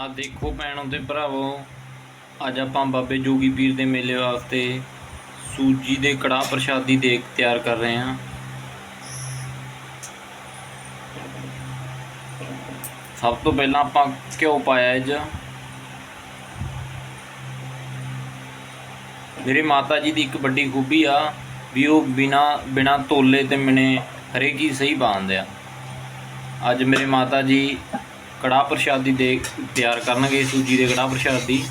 ਆ ਦੇਖੋ ਭੈਣੋ ਤੇ ਭਰਾਵੋ, ਅੱਜ ਆਪਾਂ ਬਾਬੇ ਜੋਗੀ ਪੀਰ ਦੇ ਮੇਲੇ ਵਾਸਤੇ ਸੂਜੀ ਦੇ ਕੜਾਹ ਪ੍ਰਸ਼ਾਦੀ ਦੇਖ ਤਿਆਰ ਕਰ ਰਹੇ ਹਾਂ। ਸਭ ਤੋਂ ਪਹਿਲਾਂ ਆਪਾਂ ਘਿਓ ਪਾਇਆ ਇਹ 'ਚ ਮੇਰੀ ਮਾਤਾ ਜੀ ਦੀ ਇੱਕ ਵੱਡੀ ਖੂਬੀ ਆ ਵੀ ਉਹ ਬਿਨਾ ਬਿਨਾ ਤੋਲੇ ਤੇ ਮਿਣੇ ਹਰੇਕ ਹੀ ਸਹੀ ਬਾਂਦੇ ਆ। ਅੱਜ ਮੇਰੇ ਮਾਤਾ ਜੀ ਕੜਾਹ ਪ੍ਰਸ਼ਾਦੀ ਦੇ ਤਿਆਰ ਕਰਨਗੇ ਸੂਜੀ ਦੇ ਕੜਾਹ ਪ੍ਰਸ਼ਾਦੀ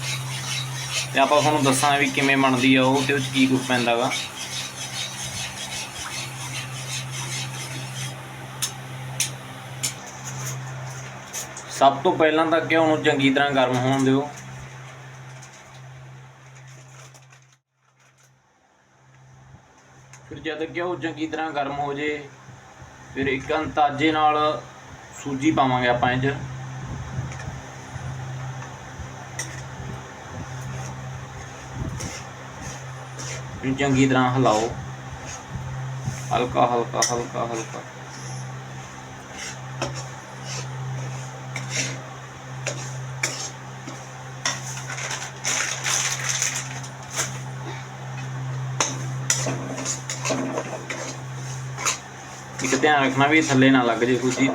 ਤੇ ਆਪਾਂ ਤੁਹਾਨੂੰ ਦੱਸਾਂਗੇ ਵੀ ਕਿਵੇਂ ਬਣਦੀ ਆ ਉਹ ਤੇ ਉਹ 'ਚ ਕੀ ਕੁਝ ਪੈਂਦਾਗਾ ਸਭ ਤੋਂ ਪਹਿਲਾਂ ਤਾਂ ਘਿਓ ਨੂੰ ਚੰਗੀ ਤਰ੍ਹਾਂ ਗਰਮ ਹੋਣ ਦਿਓ। ਫਿਰ ਜਦ ਘਿਓ ਚੰਗੀ ਤਰ੍ਹਾਂ ਗਰਮ ਹੋ ਜੇ, ਫਿਰ ਇੱਕ ਅੰਦਾਜ਼ੇ ਨਾਲ ਸੂਜੀ ਪਾਵਾਂਗੇ ਆਪਾਂ ਇਹ ਇਹਨੂੰ ਚੰਗੀ ਤਰ੍ਹਾਂ ਹਿਲਾਓ। ਹਲਕਾ ਹਲਕਾ ਹਲਕਾ ਹਲਕਾ। ਇੱਕ ਧਿਆਨ ਰੱਖਣਾ ਵੀ ਥੱਲੇ ਨਾ ਲੱਗ ਜੇ ਸੂਜੀ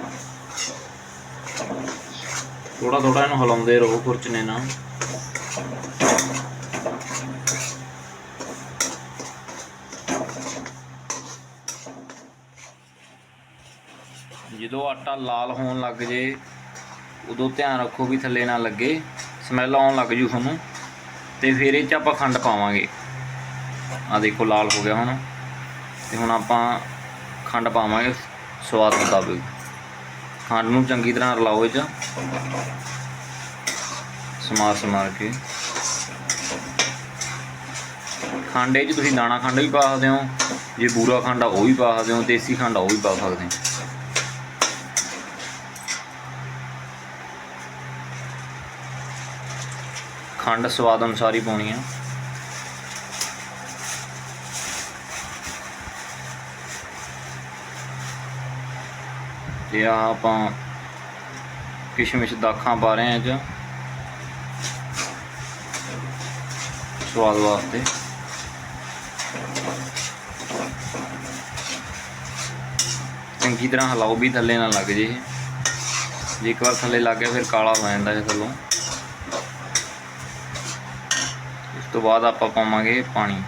ਥੋੜਾ ਥੋੜਾ ਇਹਨੂੰ ਹਿਲਾਉਂਦੇ ਰਹੋ ਖੁਰਚਨੇ ਨਾਲ। ਜਦੋਂ ਆਟਾ ਲਾਲ ਹੋਣ ਲੱਗ ਜੇ, ਉਦੋਂ ਧਿਆਨ ਰੱਖੋ ਵੀ ਥੱਲੇ ਨਾ ਲੱਗੇ ਸਮੈਲ ਆਉਣ ਲੱਗ ਜੂ ਤੁਹਾਨੂੰ, ਤੇ ਫਿਰ ਇਹ ਚ ਆਪਾਂ ਖੰਡ ਪਾਵਾਂਗੇ। ਆ ਦੇਖੋ ਲਾਲ ਹੋ ਗਿਆ ਹੁਣ, ਤੇ ਹੁਣ ਆਪਾਂ ਖੰਡ ਪਾਵਾਂਗੇ ਸਵਾਦ ਮੁਤਾਬਿਕ। ਖੰਡ ਨੂੰ ਚੰਗੀ ਤਰ੍ਹਾਂ ਰਲਾਓ ਇਹ ਚ। ਸਮਾਰ ਸਮਾਰ ਕੇ। ਖੰਡ ਇਹ 'ਚ ਤੁਸੀਂ ਦਾਣਾ ਖੰਡ ਵੀ ਪਾ ਸਕਦੇ ਹੋ, ਜੇ ਬੂਰਾ ਖੰਡ ਆ ਉਹ ਵੀ ਪਾ ਸਕਦੇ ਹੋ, ਦੇਸੀ ਖੰਡ ਆ ਉਹ ਵੀ ਪਾ ਸਕਦੇ ਹੋ। ਖੰਡ ਸਵਾਦ ਅਨੁਸਾਰ ਹੀ ਪਾਉਣੀ ਆ। ਤੇ ਆ ਆਪਾਂ ਕਿਸ਼ਮਿਸ਼ ਦਾਖਾਂ ਪਾ ਰਹੇ ਆ ਅੱਜ। ਸਵਾਦ ਵਾਸਤੇ। ਚੰਗੀ ਤਰ੍ਹਾਂ ਹਿਲਾਓ ਵੀ ਥੱਲੇ ਨਾ ਲੱਗ ਜੇ। ਜੇ ਇੱਕ ਵਾਰ ਥੱਲੇ ਲੱਗ ਗਿਆ, ਫਿਰ ਕਾਲਾ ਹੋ ਜਾਂਦਾ ਇਹ ਥੱਲੋਂ। ਤੋਂ ਬਾਅਦ ਆਪਾਂ ਪਾਵਾਂਗੇ ਪਾਣੀ।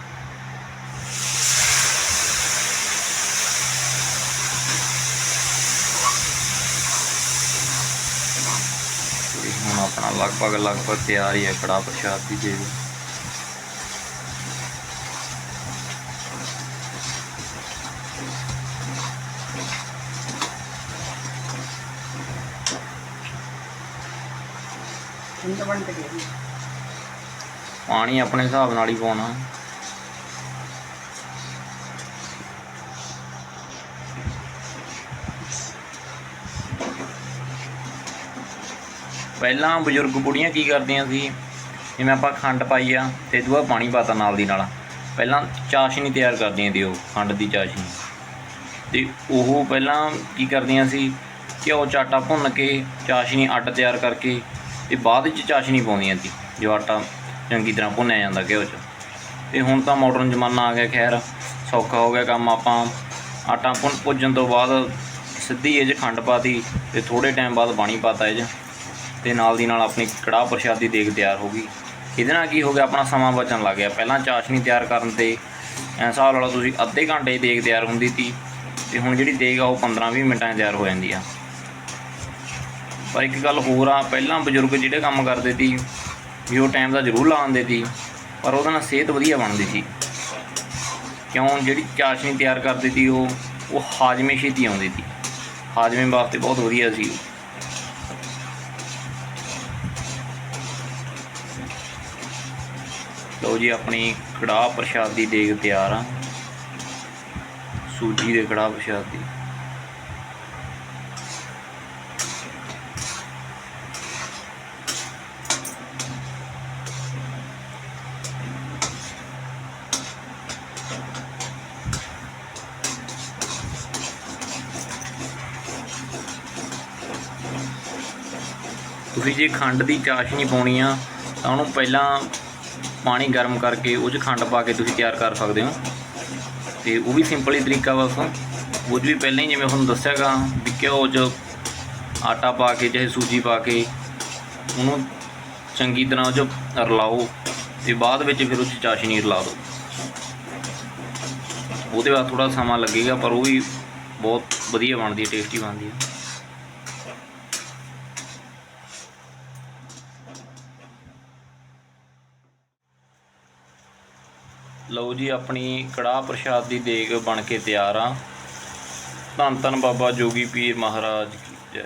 ਤੇ ਹੁਣ ਆਪਣਾ ਲਗਭਗ ਲਗਭਗ ਤਿਆਰ ਹੀ ਹੈ ਕੜਾ ਪ੍ਰਸ਼ਾਦ ਦੀ ਦੇਵ ਹੁਣ ਤਾਂ ਬਣ ਤੇ ਗਈ ਪਾਣੀ ਆਪਣੇ ਹਿਸਾਬ ਨਾਲ ਹੀ ਪਾਉਣਾ। ਪਹਿਲਾਂ ਬਜ਼ੁਰਗ ਬੁੜੀਆਂ ਕੀ ਕਰਦੀਆਂ ਸੀ? ਜਿਵੇਂ ਆਪਾਂ ਖੰਡ ਪਾਈ ਆ ਤੇ ਦੂਆ ਪਾਣੀ ਪਾਤਾ ਨਾਲ ਦੀ ਨਾਲ। ਪਹਿਲਾਂ ਚਾਸ਼ਨੀ ਤਿਆਰ ਕਰਦੀਆਂ ਸੀ ਉਹ, ਖੰਡ ਦੀ ਚਾਸ਼ਨੀ। ਤੇ ਉਹ ਪਹਿਲਾਂ ਕੀ ਕਰਦੀਆਂ ਸੀ? ਘਿਓ ਚਾਟਾ ਭੁੰਨ ਕੇ ਚਾਸ਼ਨੀ ਅੱਡ ਤਿਆਰ ਕਰਕੇ ਤੇ ਬਾਅਦ ਵਿੱਚ ਚਾਸ਼ਨੀ ਪਾਉਂਦੀਆਂ ਸੀ। ਜੋ ਆਟਾ ਚੰਗੀ ਤਰ੍ਹਾਂ ਭੁੰਨਿਆ ਜਾਂਦਾ ਘਿਓ 'ਚ। ਤੇ ਹੁਣ ਤਾਂ ਮਾਡਰਨ ਜ਼ਮਾਨਾ ਆ ਗਿਆ, ਖੈਰ ਸੌਖਾ ਹੋ ਗਿਆ ਕੰਮ ਆਪਾਂ। ਆਟਾ ਭੁੰਨ ਭੁੱਜਣ ਤੋਂ ਬਾਅਦ ਸਿੱਧੀ ਇਹ 'ਚ ਖੰਡ ਪਾਤੀ ਤੇ ਥੋੜੇ ਟਾਈਮ ਬਾਅਦ ਪਾਣੀ ਪਾਤਾ ਇਹ 'ਚ ਤੇ ਨਾਲ ਦੀ ਨਾਲ ਆਪਣੀ ਕੜਾਹ ਪ੍ਰਸ਼ਾਦੀ ਦੇਗ ਤਿਆਰ ਹੋ ਗਈ। ਇਹਦੇ ਨਾਲ ਕੀ ਹੋ ਗਿਆ? ਆਪਣਾ ਸਮਾਂ ਬਚਣ ਲੱਗ ਗਿਆ। ਪਹਿਲਾਂ ਚਾਸ਼ਨੀ ਤਿਆਰ ਕਰਨ ਤੇ ਐਂ ਹਿਸਾਬ ਲਾ ਤੁਸੀਂ, ਅੱਧੇ ਘੰਟੇ 'ਚ ਦੇਗ ਤਿਆਰ ਹੁੰਦੀ ਸੀ ਤੇ ਹੁਣ ਜਿਹੜੀ ਦੇਗ ਆ ਉਹ 15-20 ਮਿੰਟਾਂ 'ਚ ਤਿਆਰ ਹੋ ਜਾਂਦੀ ਆ। ਪਰ ਇੱਕ ਗੱਲ ਹੋਰ ਆ, ਪਹਿਲਾਂ ਬਜ਼ੁਰਗ ਜਿਹੜੇ ਕੰਮ ਕਰਦੇ ਸੀ ਵੀ ਉਹ ਟਾਈਮ ਦਾ ਜ਼ਰੂਰ ਲਾ ਆਉਂਦੇ ਸੀ ਪਰ ਉਹਦੇ ਨਾਲ ਸਿਹਤ ਵਧੀਆ ਬਣਦੀ ਸੀ। ਕਿਉਂ? ਜਿਹੜੀ ਚਾਸ਼ਨੀ ਤਿਆਰ ਕਰਦੇ ਸੀ, ਉਹ ਉਹ ਹਾਜ਼ਮੇ ਛੇਤੀ ਆਉਂਦੀ ਸੀ। ਹਾਜ਼ਮੇ ਵਾਸਤੇ ਬਹੁਤ ਵਧੀਆ ਸੀ ਉਹ। ਲਓ ਜੀ, ਆਪਣੀ ਕੜਾਹ ਪ੍ਰਸ਼ਾਦੀ ਦੇਗ ਤਿਆਰ ਆ। ਸੂਜੀ ਦੇ ਕੜਾਹ ਪ੍ਰਸ਼ਾਦੀ ਤੁਸੀਂ ਜੇ ਖੰਡ ਦੀ ਚਾਸ਼ਨੀ ਪਾਉਣੀ ਆ, ਤਾਂ ਉਹਨੂੰ ਪਹਿਲਾਂ ਪਾਣੀ ਗਰਮ ਕਰਕੇ ਉਹ 'ਚ ਖੰਡ ਪਾ ਕੇ ਤੁਸੀਂ ਤਿਆਰ ਕਰ ਸਕਦੇ ਹੋ। ਤੇ ਉਹ ਵੀ ਸਿੰਪਲ ਹੀ ਤਰੀਕਾ ਬਸ ਉਹ 'ਚ ਵੀ ਪਹਿਲਾਂ ਹੀ ਜਿਵੇਂ ਤੁਹਾਨੂੰ ਦੱਸਿਆਗਾ, ਵੀ ਘਿਓ 'ਚ ਆਟਾ ਪਾ ਕੇ ਚਾਹੇ ਸੂਜੀ ਪਾ ਕੇ, ਉਹਨੂੰ ਚੰਗੀ ਤਰ੍ਹਾਂ ਉਹ 'ਚ ਰਲਾਓ ਤੇ ਬਾਅਦ ਵਿੱਚ ਫਿਰ ਉਹ 'ਚ ਚਾਸ਼ਨੀ ਰਲਾ ਦਿਓ। ਉਹਦੇ ਬਾਅਦ ਥੋੜਾ ਸਮਾਂ ਲੱਗੇਗਾ, ਪਰ ਉਹ ਵੀ ਬਹੁਤ ਵਧੀਆ ਬਣਦੀ ਹੈ, ਟੇਸਟੀ ਬਣਦੀ ਹੈ। ਲਓ ਜੀ, ਆਪਣੀ ਕੜਾਹ ਪ੍ਰਸ਼ਾਦ ਦੀ ਦੇਗ ਬਣ ਕੇ ਤਿਆਰ ਆ। ਧੰਨ ਧੰਨ ਬਾਬਾ ਜੋਗੀ ਪੀਰ ਮਹਾਰਾਜ ਕੀ ਜੈ।